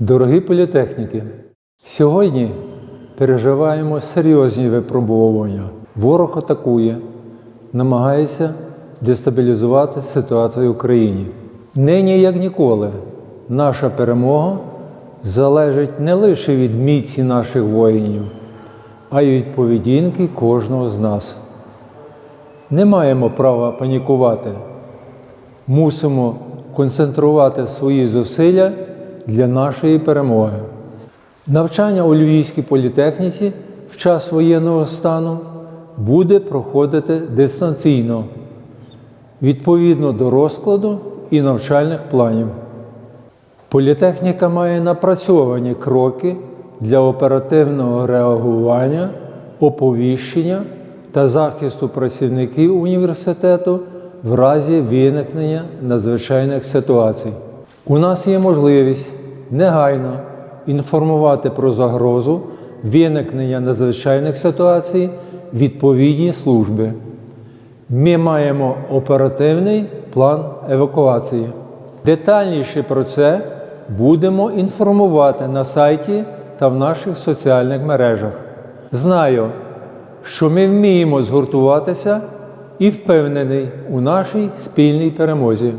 Дорогі політехніки, сьогодні переживаємо серйозні випробування. Ворог атакує, намагається дестабілізувати ситуацію в Україні. Нині, як ніколи, наша перемога залежить не лише від міці наших воїнів, а й від поведінки кожного з нас. Не маємо права панікувати. Мусимо концентрувати свої зусилля для нашої перемоги. Навчання у Львівській політехніці в час воєнного стану буде проходити дистанційно, відповідно до розкладу і навчальних планів. Політехніка має напрацьовані кроки для оперативного реагування, оповіщення та захисту працівників університету в разі виникнення надзвичайних ситуацій. У нас є можливість негайно інформувати про загрозу виникнення надзвичайних ситуацій відповідні служби. Ми маємо оперативний план евакуації. Детальніше про це будемо інформувати на сайті та в наших соціальних мережах. Знаю, що ми вміємо згуртуватися і впевнений у нашій спільній перемозі.